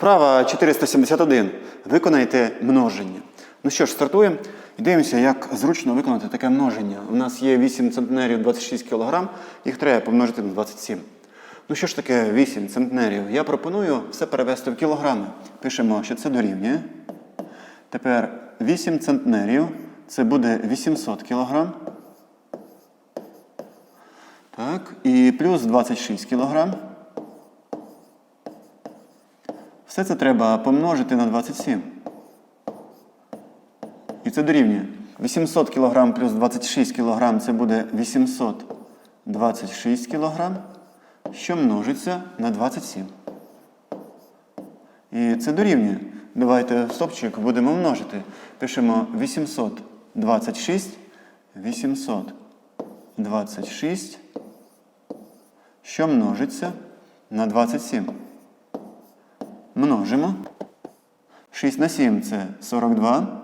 Вправа 471. Виконайте множення. Ну що ж, стартуємо і дивимося, як зручно виконати таке множення. У нас є 8 центнерів 26 кг, їх треба помножити на 27. Ну що ж таке 8 центнерів? Я пропоную все перевести в кілограми. Пишемо, що це дорівнює. Тепер 8 центнерів це буде 800 кг. Так, і плюс 26 кг. Все це треба помножити на 27. І це дорівнює. 800 кг плюс 26 кг це буде 826 кг, що множиться на 27. І це дорівнює. Давайте в стопчик будемо множити. Пишемо 826, 826, що множиться на 27. Множимо. 6 на 7 це 42.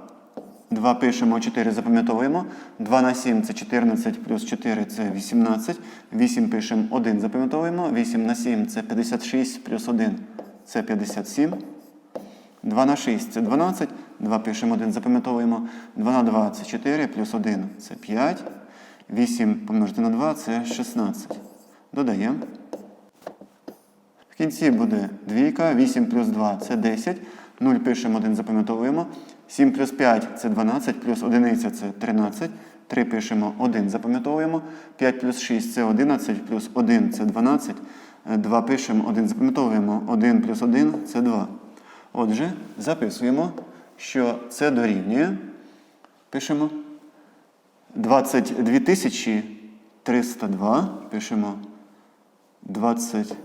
2 пишемо, 4 запам'ятовуємо. 2 на 7 це 14 плюс 4 це 18. 8 пишемо, 1 запам'ятовуємо. 8 на 7 це 56 плюс 1 це 57. 2 на 6 це 12. 2 пишемо, 1 запам'ятовуємо. 2 на 2 це 4 плюс 1 це 5. 8 помножити на 2 це 16. Додаємо. В кінці буде двійка, 8 плюс 2 це 10. 0 пишемо, 1 запам'ятовуємо. 7 плюс 5 це 12, плюс 1 це 13. 3 пишемо, 1 запам'ятовуємо. 5 плюс 6 це 11, плюс 1 це 12. 2 пишемо, 1 запам'ятовуємо. 1 плюс 1 це 2. Отже, записуємо, що це дорівнює. Пишемо 22 302. Пишемо 20.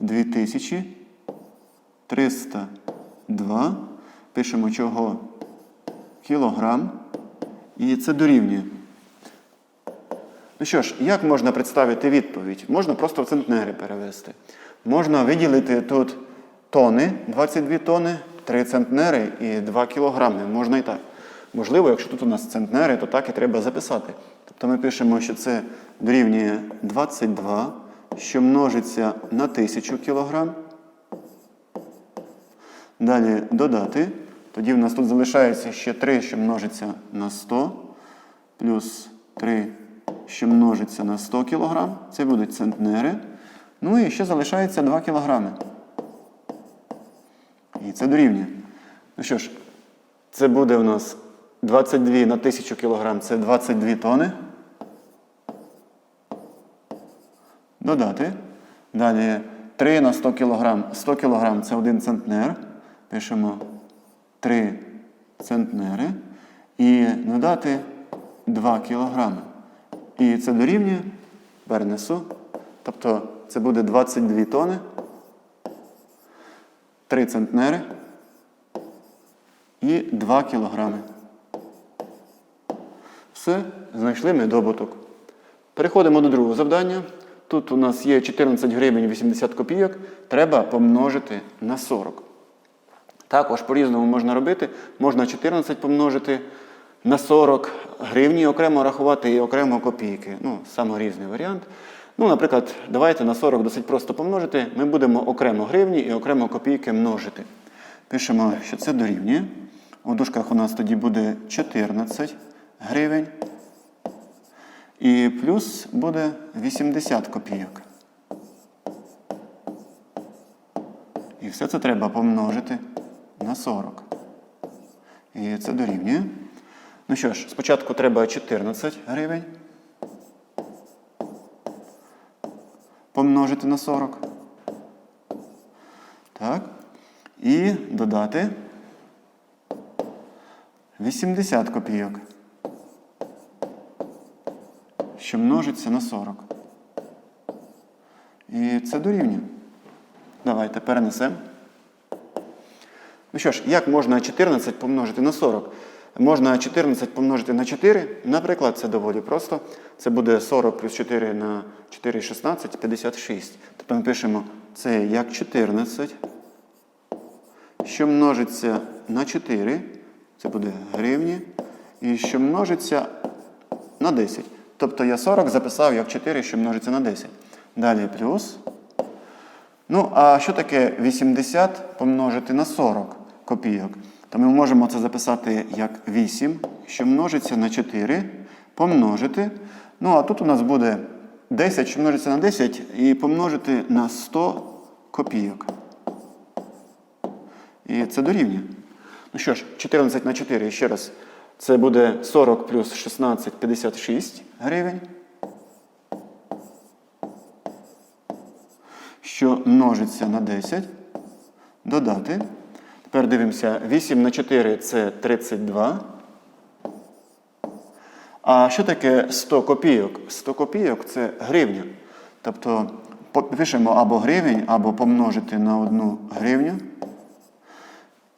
2302. Пишемо чого кілограм. І це дорівнює. Ну що ж, як можна представити відповідь? Можна просто в центнери перевести. Можна виділити тут тони, 22 тони, 3 центнери і 2 кілограми. Можна і так. Можливо, якщо тут у нас центнери, то так і треба записати. Тобто ми пишемо, що це дорівнює 22 що множиться на 1000 кг. Далі додати. Тоді в нас тут залишається ще 3, що множиться на 100, плюс 3, що множиться на 100 кг. Це будуть центнери. Ну і ще залишається 2 кг. І це дорівнює. Ну що ж, це буде у нас 22 на 1000 кг, це 22 тони. Додати. Далі 3 на 100 кг. 100 кг це 1 центнер. Пишемо 3 центнери. І додати 2 кг. І це дорівнює, перенесу. Тобто це буде 22 тони. 3 центнери і 2 кілограми. Все, знайшли ми добуток. Переходимо до другого завдання. Тут у нас є 14 гривень 80 копійок, треба помножити на 40. Також по-різному можна робити. Можна 14 помножити на 40 гривні, окремо рахувати і окремо копійки. Ну, саме різний варіант. Ну, наприклад, давайте на 40 досить просто помножити. Ми будемо окремо гривні і окремо копійки множити. Пишемо, що це дорівнює. У дужках у нас тоді буде 14 гривень. І плюс буде 80 копійок. І все це треба помножити на 40. І це дорівнює. Ну що ж, спочатку треба 14 гривень. Помножити на 40. Так. І додати 80 копійок що множиться на 40. І це дорівнює. Давайте перенесемо. Ну що ж, як можна 14 помножити на 40? Можна 14 помножити на 4. Наприклад, це доволі просто. Це буде 40 плюс 4 на 4 16, 56. Тобто ми пишемо це як 14, що множиться на 4. Це буде гривні. І що множиться на 10. Тобто я 40 записав як 4, що множиться на 10. Далі плюс. Ну, а що таке 80 помножити на 40 копійок? То ми можемо це записати як 8, що множиться на 4, помножити. Ну, а тут у нас буде 10, що множиться на 10, і помножити на 100 копійок. І це дорівнює. Ну що ж, 14 на 4, ще раз. Це буде 40 плюс 16, 56 гривень. Що множиться на 10. Додати. Тепер дивимося, 8 на 4 це 32. А що таке 100 копійок? 100 копійок це гривня. Тобто пишемо або гривень, або помножити на одну гривню.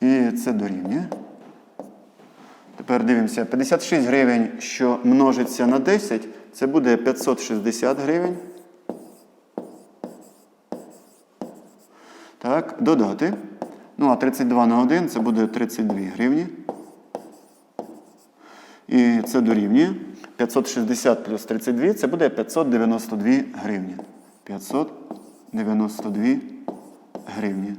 І це дорівнює. Тепер дивимося, 56 гривень, що множиться на 10, це буде 560 гривень. Так, додати. Ну, а 32 на 1 це буде 32 гривні. І це дорівнює. 560 плюс 32 це буде 592 гривні. 592 гривні.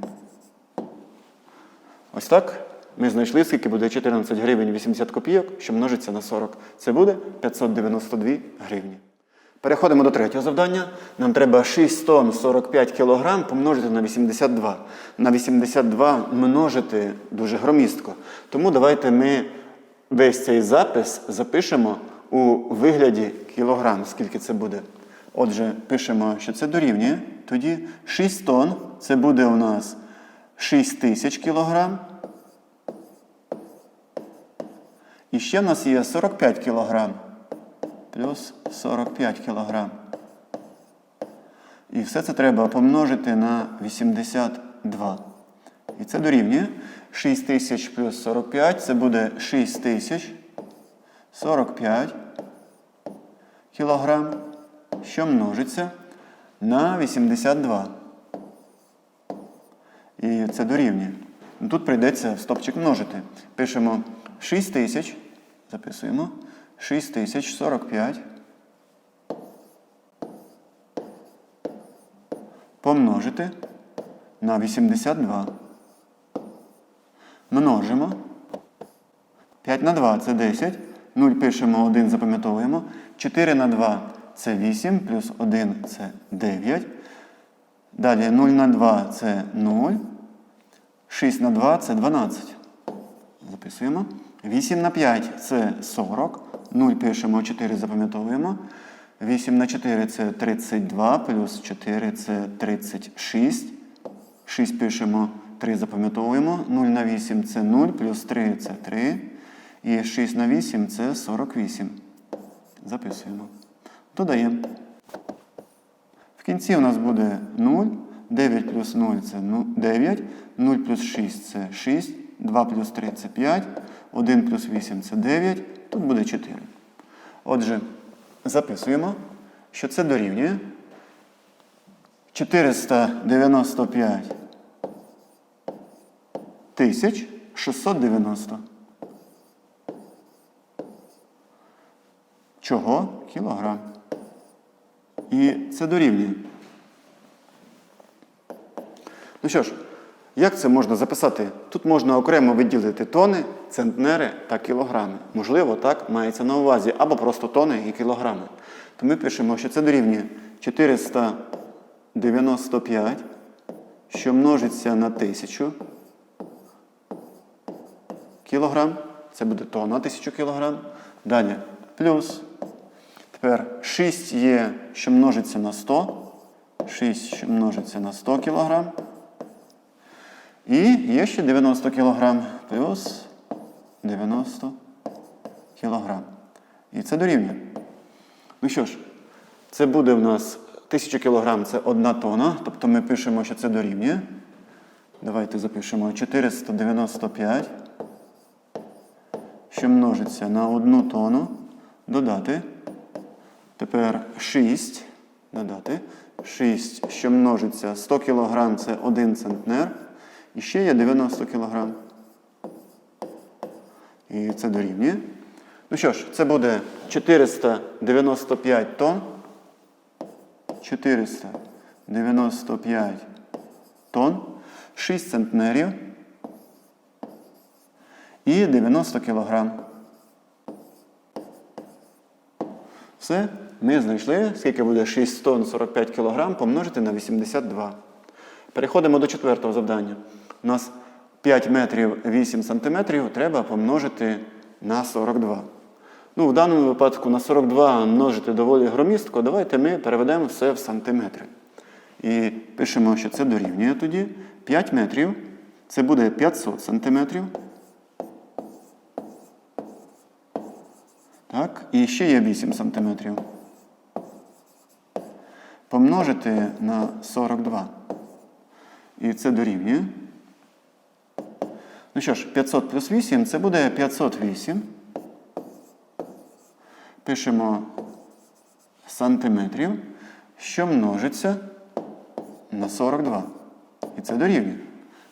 Ось так. Ми знайшли, скільки буде 14 гривень 80 копійок, що множиться на 40. Це буде 592 гривні. Переходимо до третього завдання. Нам треба 6 тонн 45 кілограм помножити на 82. На 82 множити дуже громістко. Тому давайте ми весь цей запис запишемо у вигляді кілограм, скільки це буде. Отже, пишемо, що це дорівнює. Тоді 6 тонн це буде у нас 6 тисяч кілограм. І ще в нас є 45 кілограм. Плюс 45 кілограм. І все це треба помножити на 82. І це дорівнює 6 тисяч плюс 45, це буде 6 тисяч 45 кілограм, що множиться на 82. І це дорівнює. Тут прийдеться стопчик множити. Пишемо 6 тисяч, записуємо 6 тисяч 45 помножити на 82. Множимо. 5 на 2 це 10. 0 пишемо 1, запам'ятовуємо. 4 на 2 це 8, плюс 1 це 9. Далі 0 на 2 це 0. 6 на 2 це 12. Записуємо. 8 на 5 це 40. 0 пишемо, 4 запам'ятовуємо. 8 на 4 це 32, плюс 4 це 36. 6 пишемо, 3 запам'ятовуємо. 0 на 8 це 0, плюс 3 це 3. І 6 на 8 це 48. Записуємо. Додаємо. В кінці у нас буде 0. 9 плюс 0 це ну, 9. 0 плюс 6 це 6. 2 плюс 3 це 5. 1 плюс 8 це 9. Тут буде 4. Отже, записуємо, що це дорівнює 495 тисяч 690. Чого? Кілограм. І це дорівнює. Ну що ж, як це можна записати? Тут можна окремо виділити тони, центнери та кілограми. Можливо, так мається на увазі, або просто тони і кілограми. То ми пишемо, що це дорівнює 495, що множиться на 1000 кілограм. Це буде тонна 1000 кілограм. Далі плюс. Тепер 6 є, що множиться на 100. 6, що множиться на 100 кілограм. І є ще 90 кг плюс 90 кг. І це дорівнює. Ну що ж, це буде в нас 1000 кг це 1 тонна. Тобто ми пишемо, що це дорівнює. Давайте запишемо 495, що множиться на 1 тонну. Додати. Тепер 6. Додати. 6, що множиться 100 кг це 1 центнер. І ще є 90 кг. І це дорівнює. Ну що ж, це буде 495 тонн. 495 тонн, 6 центнерів і 90 кілограм. Все, ми знайшли, скільки буде 6 тонн 45 кг помножити на 82. Переходимо до четвертого завдання. У нас 5 метрів 8 сантиметрів треба помножити на 42. Ну, в даному випадку на 42 множити доволі громістко. Давайте ми переведемо все в сантиметри. І пишемо, що це дорівнює тоді. 5 метрів. Це буде 500 сантиметрів. Так, і ще є 8 сантиметрів. Помножити на 42. І це дорівнює. Ну що ж, 500 плюс 8 це буде 508. Пишемо сантиметрів, що множиться на 42. І це дорівнює.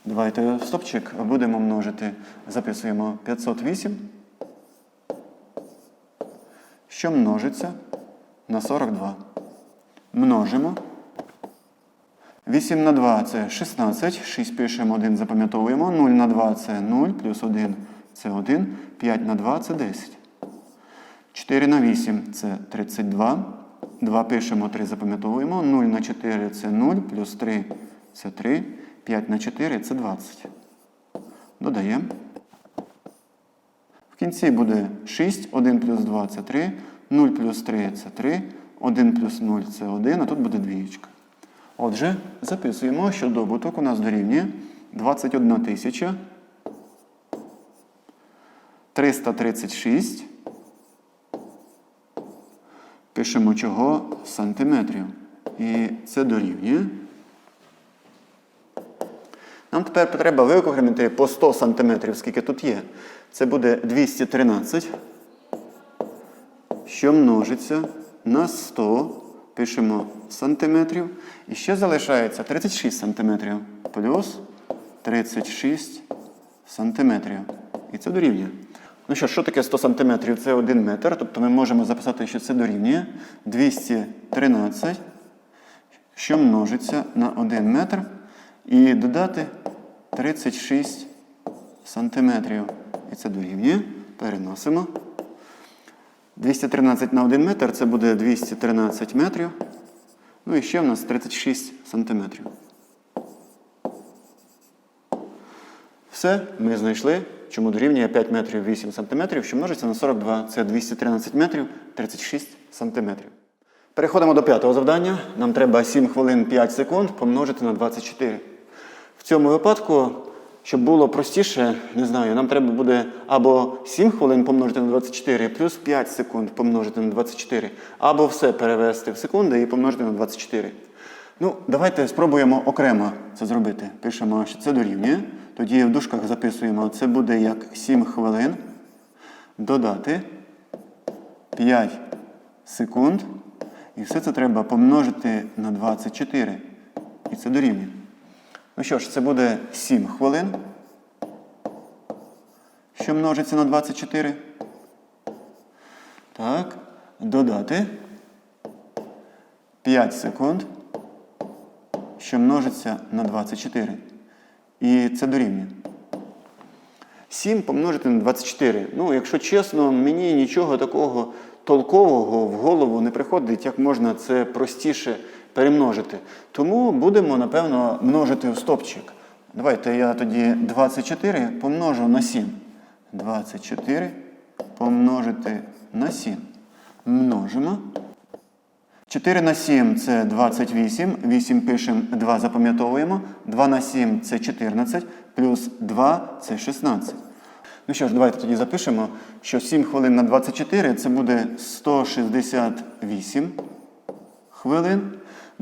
Давайте стопчик будемо множити. Записуємо 508 що множиться на 42. Множимо. 8 на 2 це 16. 6 пишемо, 1 запам'ятовуємо. 0 на 2 це 0, плюс 1 це 1. 5 на 2 це 10. 4 на 8 це 32. 2 пишемо, 3 запам'ятовуємо. 0 на 4 це 0, плюс 3 це 3. 5 на 4 це 20. Додаємо. В кінці буде 6, 1 плюс 2 це 3, 0 плюс 3 це 3, 1 плюс 0 це 1, а тут буде двієчка. Отже, записуємо, що добуток у нас дорівнює 21 тисяча 336. Пишемо чого сантиметрів. І це дорівнює. Нам тепер треба виокремити по 100 см, скільки тут є. Це буде 213, що множиться на 100. Пишемо сантиметрів. І ще залишається 36 сантиметрів плюс 36 сантиметрів. І це дорівнює. Ну що, що таке 100 сантиметрів? Це 1 метр. Тобто ми можемо записати, що це дорівнює 213, що множиться на 1 метр. І додати 36 сантиметрів. І це дорівнює. Переносимо. 213 на 1 метр це буде 213 метрів. Ну і ще в нас 36 сантиметрів. Все, ми знайшли, чому дорівнює 5 метрів 8 сантиметрів, що множиться на 42. Це 213 метрів 36 сантиметрів. Переходимо до п'ятого завдання. Нам треба 7 хвилин 5 секунд помножити на 24. В цьому випадку, щоб було простіше, не знаю, нам треба буде або 7 хвилин помножити на 24, плюс 5 секунд помножити на 24, або все перевести в секунди і помножити на 24. Ну, давайте спробуємо окремо це зробити. Пишемо, що це дорівнює. Тоді в дужках записуємо, це буде як 7 хвилин. Додати 5 секунд. І все це треба помножити на 24. І це дорівнює. Ну що ж, це буде 7 хвилин. Що множиться на 24. Так. Додати 5 секунд. Що множиться на 24. І це дорівнює. 7 помножити на 24. Ну, якщо чесно, мені нічого такого толкового в голову не приходить, як можна це простіше перемножити. Тому будемо, напевно, множити в стопчик. Давайте я тоді 24 помножу на 7. 24 помножити на 7. Множимо. 4 на 7 це 28. 8 пишемо, 2 запам'ятовуємо. 2 на 7 це 14, плюс 2 це 16. Ну що ж, давайте тоді запишемо, що 7 хвилин на 24 це буде 168 хвилин.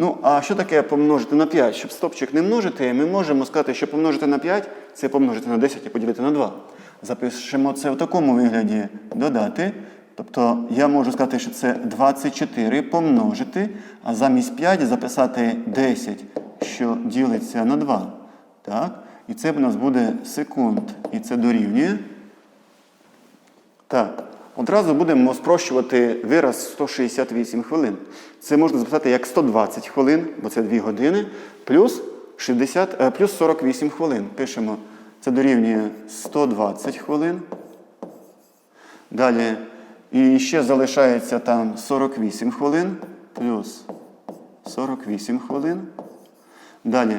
Ну, а що таке помножити на 5? Щоб стопчик не множити, ми можемо сказати, що помножити на 5 це помножити на 10 і поділити на 2. Запишемо це в такому вигляді додати. Тобто я можу сказати, що це 24 помножити, а замість 5 записати 10, що ділиться на 2. Так? І це в нас буде секунд. І це дорівнює. Так. Одразу будемо спрощувати вираз 168 хвилин. Це можна записати як 120 хвилин, бо це 2 години, плюс 60, е, плюс 48 хвилин. Пишемо, це дорівнює 120 хвилин. Далі, і ще залишається там 48 хвилин, плюс 48 хвилин. Далі,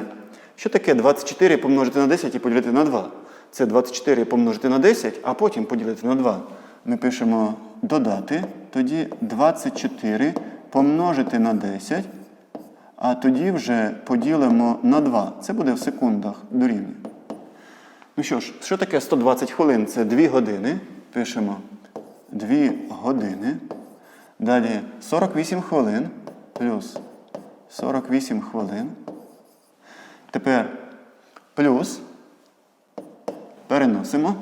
що таке 24 помножити на 10 і поділити на 2? Це 24 помножити на 10, а потім поділити на 2. Ми пишемо додати, тоді 24 помножити на 10, а тоді вже поділимо на 2. Це буде в секундах дорівнює. Ну що ж, що таке 120 хвилин? Це 2 години. Пишемо 2 години. Далі 48 хвилин плюс 48 хвилин. Тепер плюс переносимо.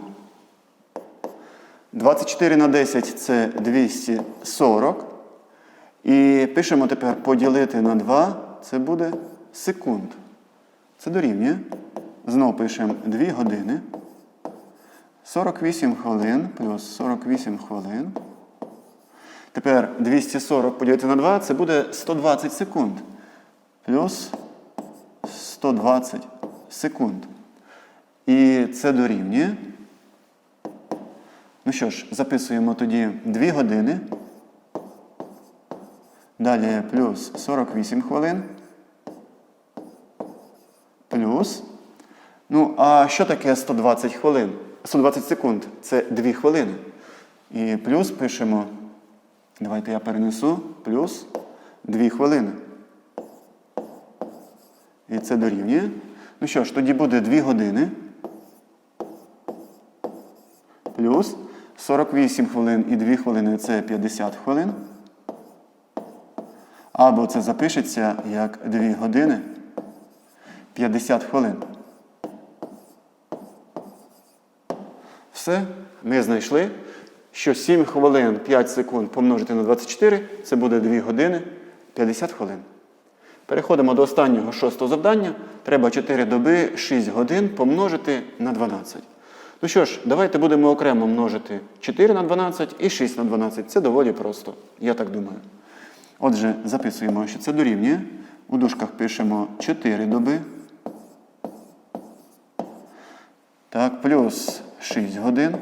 24 на 10 це 240. І пишемо тепер поділити на 2, це буде секунд. Це дорівнює. Знову пишемо 2 години. 48 хвилин плюс 48 хвилин. Тепер 240 поділити на 2, це буде 120 секунд. Плюс 120 секунд. І це дорівнює. Ну що ж, записуємо тоді 2 години. Далі плюс 48 хвилин. Плюс. Ну, а що таке 120 хвилин? 120 секунд це 2 хвилини. І плюс пишемо. Давайте я перенесу. Плюс 2 хвилини. І це дорівнює. Ну що ж, тоді буде 2 години. Плюс 48 хвилин і 2 хвилини це 50 хвилин. Або це запишеться як 2 години 50 хвилин. Все, ми знайшли, що 7 хвилин 5 секунд помножити на 24 це буде 2 години 50 хвилин. Переходимо до останнього шостого завдання. Треба 4 доби 6 годин помножити на 12. Ну що ж, давайте будемо окремо множити 4 на 12 і 6 на 12. Це доволі просто, я так думаю. Отже, записуємо, що це дорівнює. У дужках пишемо 4 доби. Так, плюс 6 годин.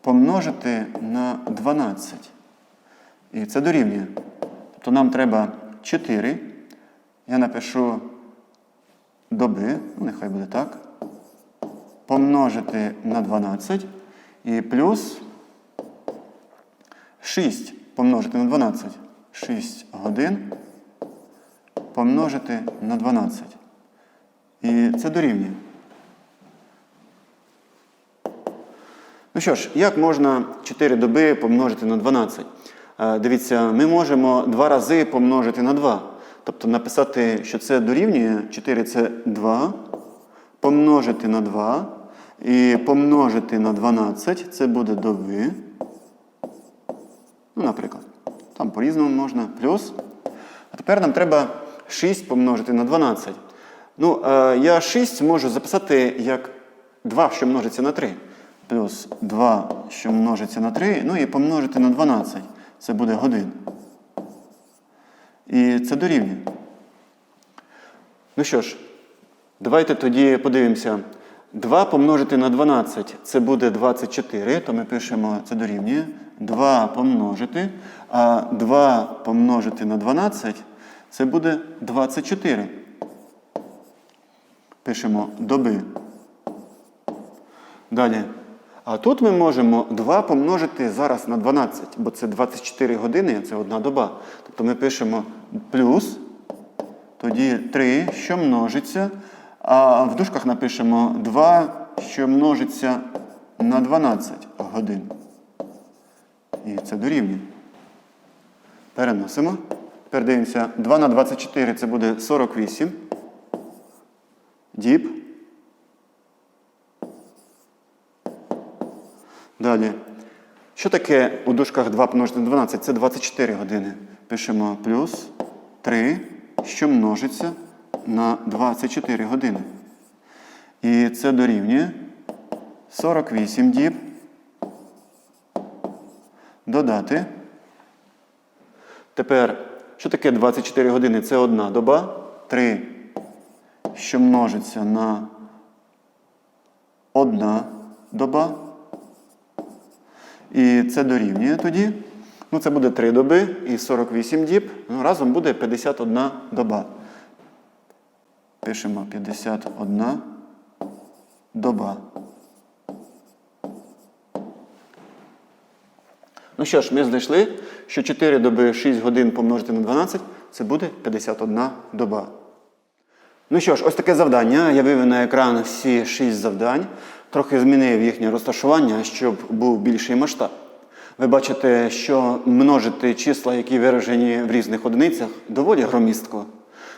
Помножити на 12. І це дорівнює. Тобто нам треба 4. Я напишу доби, ну нехай буде так. Помножити на 12 і плюс 6 помножити на 12. 6 годин помножити на 12. І це дорівнює. Ну що ж, як можна 4 доби помножити на 12? Е, Дивіться, ми можемо два рази помножити на 2. Тобто написати, що це дорівнює 4 це 2, помножити на 2 і помножити на 12 це буде доби. Ну, наприклад, там по-різному можна. Плюс. А тепер нам треба 6 помножити на 12. Ну, е, я 6 можу записати як 2, що множиться на 3. Плюс 2, що множиться на 3, ну і помножити на 12. Це буде годин. І це дорівнює. Ну що ж, давайте тоді подивимося. 2 помножити на 12 це буде 24, то ми пишемо це дорівнює. 2 помножити, а 2 помножити на 12 це буде 24. Пишемо доби. Далі. А тут ми можемо 2 помножити зараз на 12, бо це 24 години, це одна доба. Тобто ми пишемо плюс, тоді 3, що множиться. А в дужках напишемо 2, що множиться на 12 годин. І це дорівнює. Переносимо. Тепер дивимося, 2 на 24 це буде 48. Діб. Далі. Що таке у дужках 2 помножити на 12? Це 24 години. Пишемо плюс 3, що множиться на 24 години. І це дорівнює 48 діб. Додати. Тепер, що таке 24 години? Це одна доба. 3 що множиться на одна доба. І це дорівнює тоді. Ну, це буде 3 доби і 48 діб. Ну, разом буде 51 доба. Пишемо 51 доба. Ну що ж, ми знайшли, що 4 доби 6 годин помножити на 12 це буде 51 доба. Ну що ж, ось таке завдання. Я вивів на екран всі 6 завдань. Трохи змінив їхнє розташування, щоб був більший масштаб. Ви бачите, що множити числа, які виражені в різних одиницях, доволі громістко.